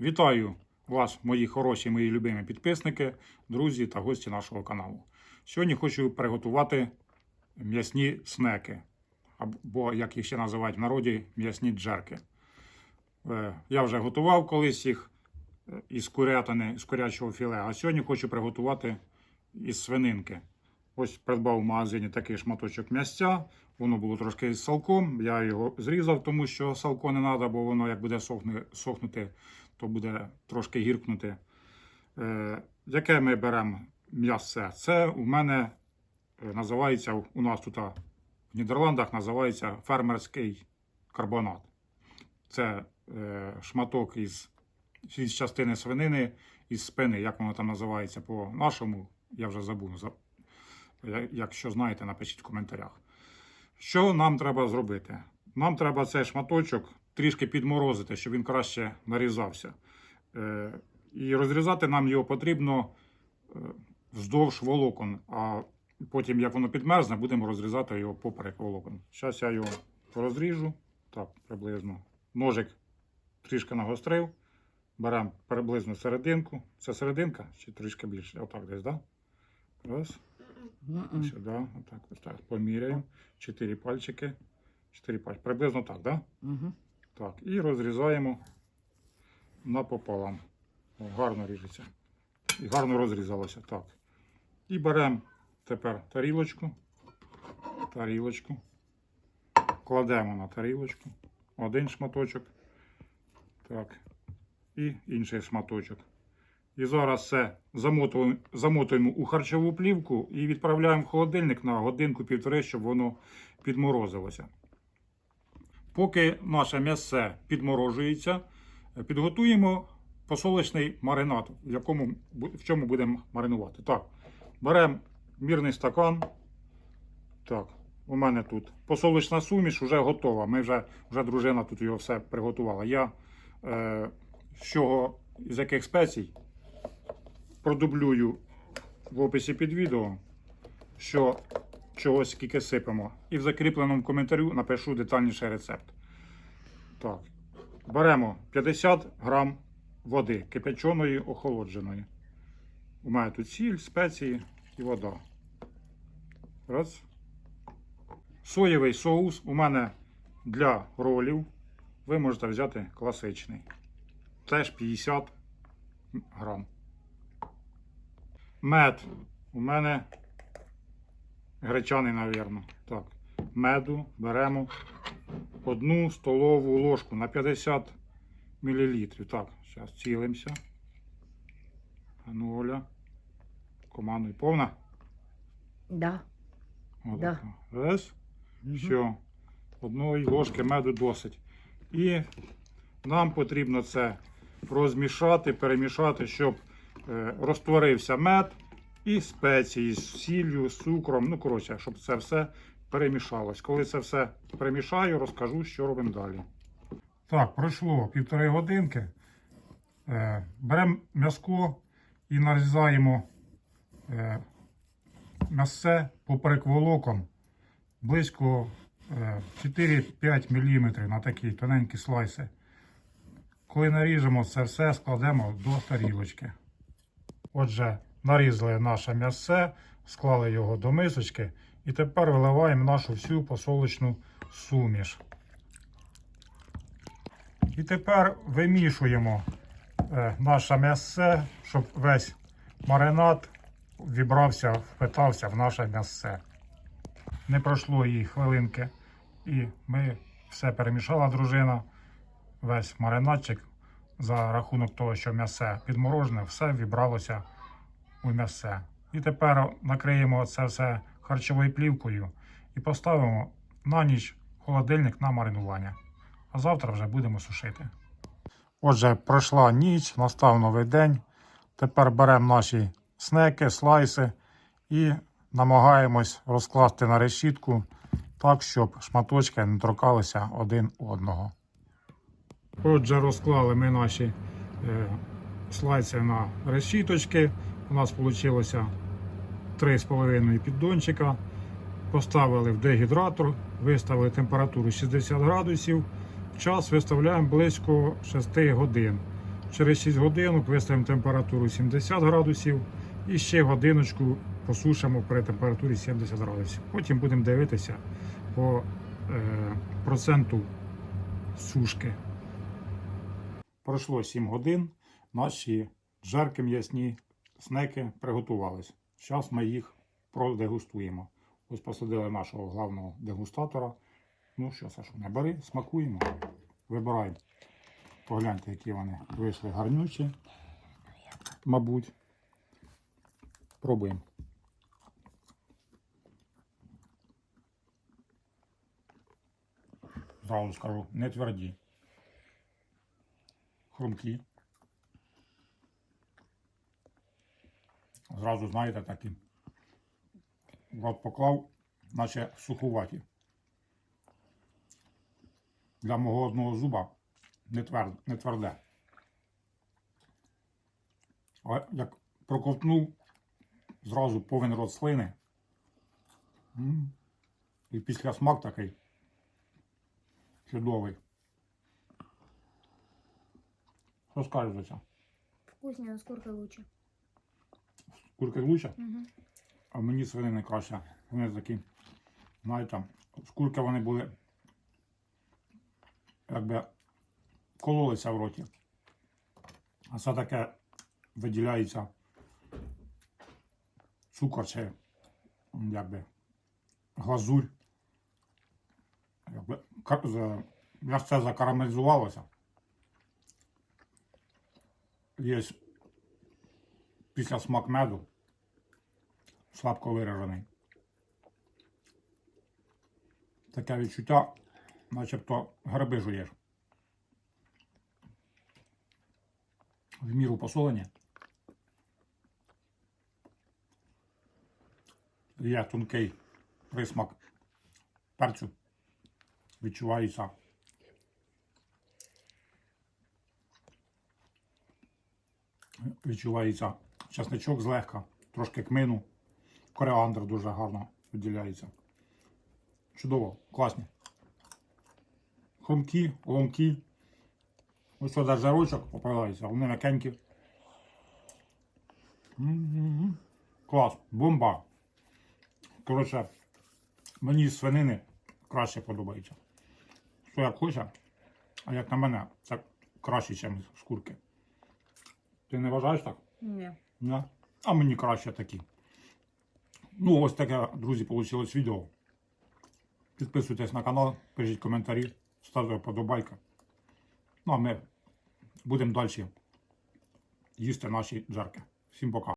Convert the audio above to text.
Вітаю вас, мої хороші, мої любимі підписники, друзі та гості нашого каналу. Сьогодні хочу приготувати м'ясні снеки, або, як їх ще називають в народі, м'ясні джерки. Е, Я вже готував колись їх е, із курятини, з курячого філе, а сьогодні хочу приготувати із свининки. Ось придбав в магазині такий шматочок м'ясця. Воно було трошки з салком. Я його зрізав, тому що салко не треба, бо воно як буде сохне, сохнути, то буде трошки гіркнути. Е, яке ми беремо м'ясце? Це у мене е, називається у нас тут в Нідерландах називається фермерський карбонат. Це е, шматок із, із частини свинини із спини, як воно там називається по-нашому, я вже забув. За- Якщо знаєте, напишіть в коментарях. Що нам треба зробити? Нам треба цей шматочок трішки підморозити, щоб він краще нарізався. Е, і розрізати нам його потрібно е, вздовж волокон, а потім, як воно підмерзне, будемо розрізати його поперек волокон. Зараз я його розріжу. Так, приблизно. Ножик трішки нагострив. Беремо приблизно серединку. Це серединка чи трішки більше? Отак десь, так? Да? Раз. Сюди, отак, ось так. Поміряємо. Чотири пальчики. Чотири пальчики. Приблизно так, да? Мгм. Так. І розрізаємо напополам. О, гарно ріжеться. І гарно розрізалося. Так. І беремо тепер тарілочку. Тарілочку. Кладемо на тарілочку. Один шматочок. Так. І інший шматочок. І зараз це замотуємо, замотуємо у харчову плівку і відправляємо в холодильник на годинку-півтори, щоб воно підморозилося. Поки наше м'ясце підморожується, підготуємо посолочний маринад, в, якому, в чому будемо маринувати. Так, беремо мірний стакан. Так, у мене тут посолочна суміш вже готова. Ми вже, вже дружина тут його все приготувала. Я е, з чого, з яких спецій продублюю в описі під відео, що чогось скільки сипемо. І в закріпленому коментарю напишу детальніше рецепт. Так. Беремо 50 грам води кипяченої, охолодженої. У мене тут сіль, спеції і вода. Раз. Соєвий соус у мене для ролів. Ви можете взяти класичний. Теж 50 грам. Мед у мене гречаний, навірно. Так. Меду беремо одну столову ложку на 50 мл. Так, зараз цілимося. Ну, Оля. Командуй. Повна? Да. Отак. Да. Раз. Все. Одної ложки меду досить. І нам потрібно це розмішати, перемішати, щоб е, розтворився мед і спеції з сіллю, з цукром. Ну, коротше, щоб це все перемішалось. Коли це все перемішаю, розкажу, що робимо далі. Так, пройшло півтори годинки. Е, беремо м'язко і нарізаємо е, м'ясце поперек волокон близько е, 4-5 мм на такі тоненькі слайси. Коли наріжемо це все, складемо до тарілочки. Отже, нарізали наше м'ясце, склали його до мисочки і тепер виливаємо нашу всю посолочну суміш. І тепер вимішуємо е, наше м'ясце, щоб весь маринад вібрався, впитався в наше м'ясце. Не пройшло їй хвилинки, і ми все перемішала дружина, весь маринадчик за рахунок того, що м'ясе підморожене, все вібралося у м'ясе. І тепер накриємо це все харчовою плівкою і поставимо на ніч холодильник на маринування. А завтра вже будемо сушити. Отже, пройшла ніч, настав новий день. Тепер беремо наші снеки, слайси і намагаємось розкласти на решітку так, щоб шматочки не торкалися один одного. Отже, розклали ми наші е, слайси на решіточки. У нас вийшло 3,5 піддончика. Поставили в дегідратор, виставили температуру 60 градусів. Час виставляємо близько 6 годин, Через 6 годин виставимо температуру 70 градусів і ще годиночку посушимо при температурі 70 градусів. Потім будемо дивитися по е, проценту сушки. Пройшло 7 годин. Наші жарки м'ясні снеки приготувались. Зараз ми їх продегустуємо. Ось посадили нашого главного дегустатора. Ну що, Сашу, не бери, смакуємо. Вибираємо. Погляньте, які вони вийшли гарнючі. Мабуть. Пробуємо. Зразу скажу, не тверді. Хрумкі. Зразу, знаєте, такі. От поклав, наче сухуваті. Для мого одного зуба не, твер, не тверде. А як проковтнув, зразу повен рот слини. І після смак такий чудовий. Що скажеш за це? Вкуснее, лучше. Курки лучше? Угу. А мені свинини краще. Вони такі, знаєте, з курки вони були, якби кололися в роті. А це таке виділяється цукор чи якби глазурь. Якби, ка- за- м'ясце закарамелізувалося. Є після смак меду слабко виражений. Таке відчуття, начебто гриби жуєш. В міру посолені. Є тонкий присмак перцю. Відчувається. Відчувається часничок злегка, трошки кмину. Коріандр дуже гарно виділяється. Чудово, класні. Хрумкі, ломкі. Ось що за жарочок попадається, вони м'якенькі. Клас, бомба. Коротше, мені з свинини краще подобається. Що як хоче, а як на мене, це краще, ніж з курки. Ти не вважаєш так? Не. Не? А мені краще такі. Ну, ось таке, друзі, вийшло відео. Підписуйтесь на канал, пишіть коментарі, ставте вподобайки. Ну, а ми будемо далі їсти наші джарки. Всім пока.